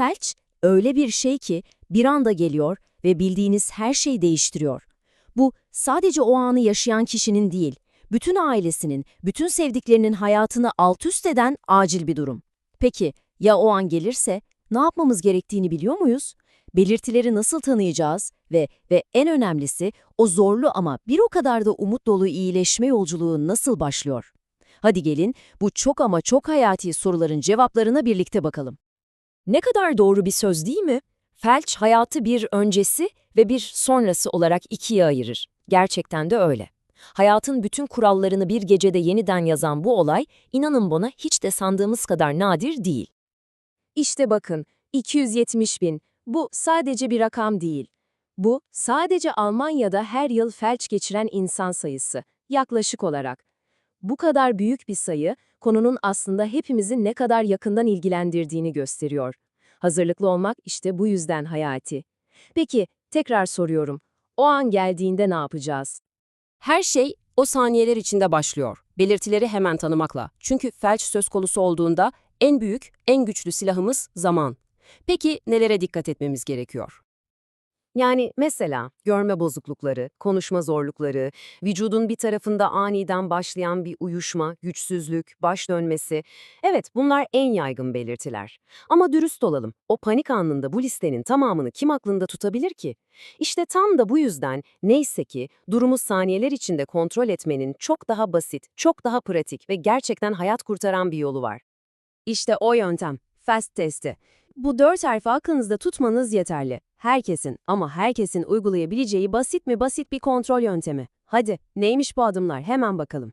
Felç öyle bir şey ki bir anda geliyor ve bildiğiniz her şeyi değiştiriyor. Bu sadece o anı yaşayan kişinin değil, bütün ailesinin, bütün sevdiklerinin hayatını alt üst eden acil bir durum. Peki ya o an gelirse ne yapmamız gerektiğini biliyor muyuz? Belirtileri nasıl tanıyacağız ve ve en önemlisi o zorlu ama bir o kadar da umut dolu iyileşme yolculuğu nasıl başlıyor? Hadi gelin bu çok ama çok hayati soruların cevaplarına birlikte bakalım. Ne kadar doğru bir söz değil mi? Felç hayatı bir öncesi ve bir sonrası olarak ikiye ayırır. Gerçekten de öyle. Hayatın bütün kurallarını bir gecede yeniden yazan bu olay, inanın bana hiç de sandığımız kadar nadir değil. İşte bakın, 270 bin. Bu sadece bir rakam değil. Bu, sadece Almanya'da her yıl felç geçiren insan sayısı, yaklaşık olarak. Bu kadar büyük bir sayı, konunun aslında hepimizi ne kadar yakından ilgilendirdiğini gösteriyor. Hazırlıklı olmak işte bu yüzden hayati. Peki, tekrar soruyorum. O an geldiğinde ne yapacağız? Her şey o saniyeler içinde başlıyor. Belirtileri hemen tanımakla. Çünkü felç söz konusu olduğunda en büyük, en güçlü silahımız zaman. Peki nelere dikkat etmemiz gerekiyor? Yani mesela görme bozuklukları, konuşma zorlukları, vücudun bir tarafında aniden başlayan bir uyuşma, güçsüzlük, baş dönmesi. Evet bunlar en yaygın belirtiler. Ama dürüst olalım, o panik anında bu listenin tamamını kim aklında tutabilir ki? İşte tam da bu yüzden neyse ki durumu saniyeler içinde kontrol etmenin çok daha basit, çok daha pratik ve gerçekten hayat kurtaran bir yolu var. İşte o yöntem, FAST testi. Bu dört harfi aklınızda tutmanız yeterli. Herkesin ama herkesin uygulayabileceği basit mi basit bir kontrol yöntemi. Hadi neymiş bu adımlar hemen bakalım.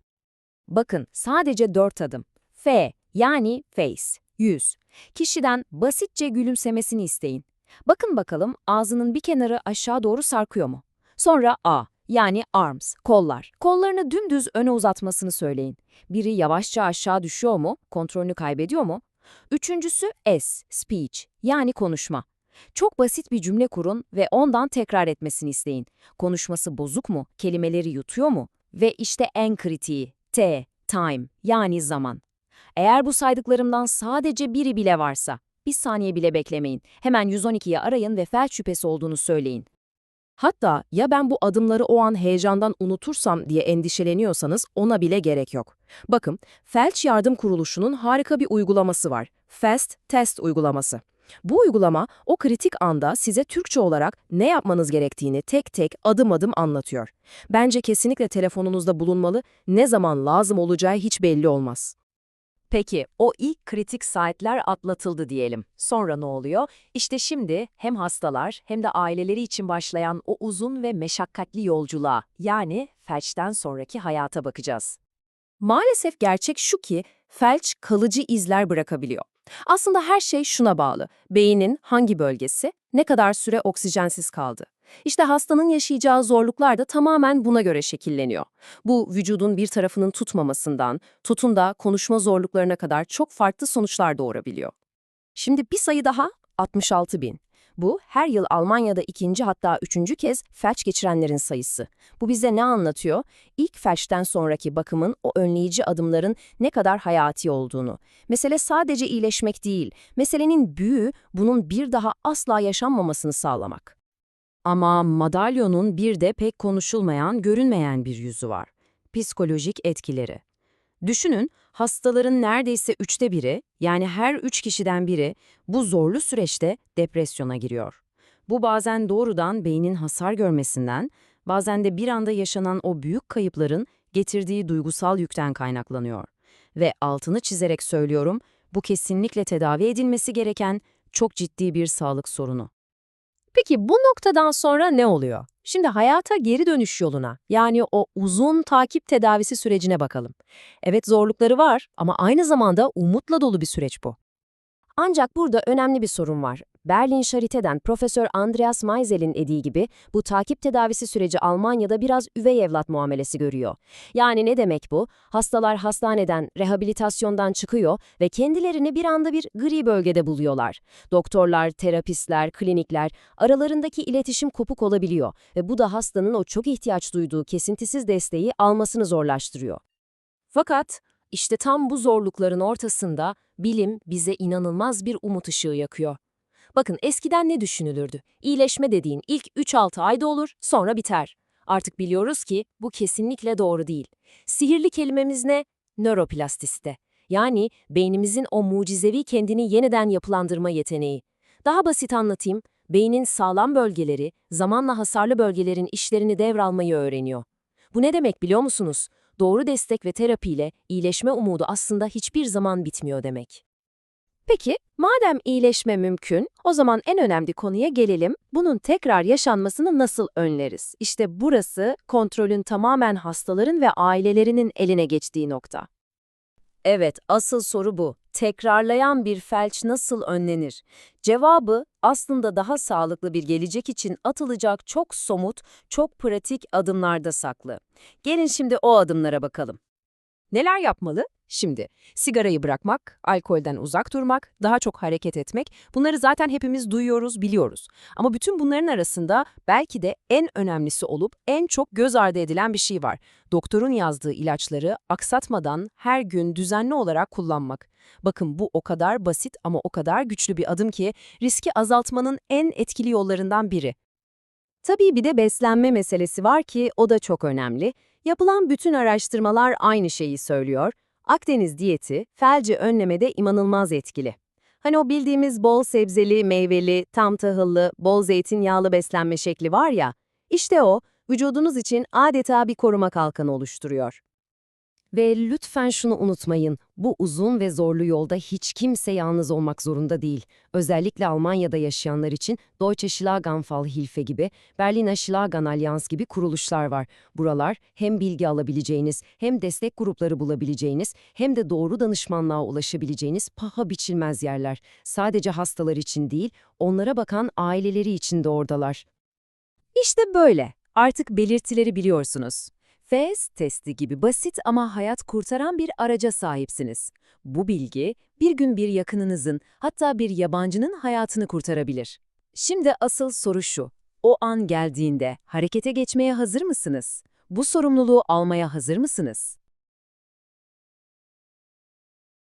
Bakın sadece dört adım. F yani face, yüz. Kişiden basitçe gülümsemesini isteyin. Bakın bakalım ağzının bir kenarı aşağı doğru sarkıyor mu? Sonra A yani arms, kollar. Kollarını dümdüz öne uzatmasını söyleyin. Biri yavaşça aşağı düşüyor mu, kontrolünü kaybediyor mu? Üçüncüsü S, speech, yani konuşma. Çok basit bir cümle kurun ve ondan tekrar etmesini isteyin. Konuşması bozuk mu, kelimeleri yutuyor mu? Ve işte en kritiği, T, time, yani zaman. Eğer bu saydıklarımdan sadece biri bile varsa, bir saniye bile beklemeyin. Hemen 112'yi arayın ve felç şüphesi olduğunu söyleyin. Hatta ya ben bu adımları o an heyecandan unutursam diye endişeleniyorsanız ona bile gerek yok. Bakın, Felç Yardım Kuruluşu'nun harika bir uygulaması var. Fast Test uygulaması. Bu uygulama o kritik anda size Türkçe olarak ne yapmanız gerektiğini tek tek adım adım anlatıyor. Bence kesinlikle telefonunuzda bulunmalı, ne zaman lazım olacağı hiç belli olmaz. Peki, o ilk kritik saatler atlatıldı diyelim. Sonra ne oluyor? İşte şimdi hem hastalar hem de aileleri için başlayan o uzun ve meşakkatli yolculuğa, yani felçten sonraki hayata bakacağız. Maalesef gerçek şu ki, felç kalıcı izler bırakabiliyor. Aslında her şey şuna bağlı. Beynin hangi bölgesi, ne kadar süre oksijensiz kaldı. İşte hastanın yaşayacağı zorluklar da tamamen buna göre şekilleniyor. Bu vücudun bir tarafının tutmamasından, tutun da konuşma zorluklarına kadar çok farklı sonuçlar doğurabiliyor. Şimdi bir sayı daha 66 bin. Bu her yıl Almanya'da ikinci hatta üçüncü kez felç geçirenlerin sayısı. Bu bize ne anlatıyor? İlk felçten sonraki bakımın o önleyici adımların ne kadar hayati olduğunu. Mesele sadece iyileşmek değil, meselenin büyüğü bunun bir daha asla yaşanmamasını sağlamak. Ama madalyonun bir de pek konuşulmayan, görünmeyen bir yüzü var. Psikolojik etkileri. Düşünün, hastaların neredeyse üçte biri, yani her üç kişiden biri bu zorlu süreçte depresyona giriyor. Bu bazen doğrudan beynin hasar görmesinden, bazen de bir anda yaşanan o büyük kayıpların getirdiği duygusal yükten kaynaklanıyor. Ve altını çizerek söylüyorum, bu kesinlikle tedavi edilmesi gereken çok ciddi bir sağlık sorunu. Peki bu noktadan sonra ne oluyor? Şimdi hayata geri dönüş yoluna, yani o uzun takip tedavisi sürecine bakalım. Evet zorlukları var ama aynı zamanda umutla dolu bir süreç bu. Ancak burada önemli bir sorun var. Berlin Charite'den Profesör Andreas Meisel'in dediği gibi bu takip tedavisi süreci Almanya'da biraz üvey evlat muamelesi görüyor. Yani ne demek bu? Hastalar hastaneden, rehabilitasyondan çıkıyor ve kendilerini bir anda bir gri bölgede buluyorlar. Doktorlar, terapistler, klinikler aralarındaki iletişim kopuk olabiliyor ve bu da hastanın o çok ihtiyaç duyduğu kesintisiz desteği almasını zorlaştırıyor. Fakat işte tam bu zorlukların ortasında bilim bize inanılmaz bir umut ışığı yakıyor. Bakın eskiden ne düşünülürdü? İyileşme dediğin ilk 3-6 ayda olur, sonra biter. Artık biliyoruz ki bu kesinlikle doğru değil. Sihirli kelimemiz ne? Nöroplastisite. Yani beynimizin o mucizevi kendini yeniden yapılandırma yeteneği. Daha basit anlatayım, beynin sağlam bölgeleri, zamanla hasarlı bölgelerin işlerini devralmayı öğreniyor. Bu ne demek biliyor musunuz? Doğru destek ve terapiyle iyileşme umudu aslında hiçbir zaman bitmiyor demek. Peki, madem iyileşme mümkün, o zaman en önemli konuya gelelim. Bunun tekrar yaşanmasını nasıl önleriz? İşte burası kontrolün tamamen hastaların ve ailelerinin eline geçtiği nokta. Evet, asıl soru bu. Tekrarlayan bir felç nasıl önlenir? Cevabı aslında daha sağlıklı bir gelecek için atılacak çok somut, çok pratik adımlarda saklı. Gelin şimdi o adımlara bakalım. Neler yapmalı? Şimdi, sigarayı bırakmak, alkolden uzak durmak, daha çok hareket etmek, bunları zaten hepimiz duyuyoruz, biliyoruz. Ama bütün bunların arasında belki de en önemlisi olup en çok göz ardı edilen bir şey var. Doktorun yazdığı ilaçları aksatmadan her gün düzenli olarak kullanmak. Bakın bu o kadar basit ama o kadar güçlü bir adım ki riski azaltmanın en etkili yollarından biri. Tabii bir de beslenme meselesi var ki o da çok önemli. Yapılan bütün araştırmalar aynı şeyi söylüyor. Akdeniz diyeti felci önlemede inanılmaz etkili. Hani o bildiğimiz bol sebzeli, meyveli, tam tahıllı, bol zeytinyağlı beslenme şekli var ya, işte o vücudunuz için adeta bir koruma kalkanı oluşturuyor. Ve lütfen şunu unutmayın, bu uzun ve zorlu yolda hiç kimse yalnız olmak zorunda değil. Özellikle Almanya'da yaşayanlar için Deutsche Schlaganfallhilfe gibi, Berliner Schlaganallianz gibi kuruluşlar var. Buralar hem bilgi alabileceğiniz, hem destek grupları bulabileceğiniz, hem de doğru danışmanlığa ulaşabileceğiniz paha biçilmez yerler. Sadece hastalar için değil, onlara bakan aileleri için de oradalar. İşte böyle. Artık belirtileri biliyorsunuz. Fez testi gibi basit ama hayat kurtaran bir araca sahipsiniz. Bu bilgi bir gün bir yakınınızın hatta bir yabancının hayatını kurtarabilir. Şimdi asıl soru şu. O an geldiğinde harekete geçmeye hazır mısınız? Bu sorumluluğu almaya hazır mısınız?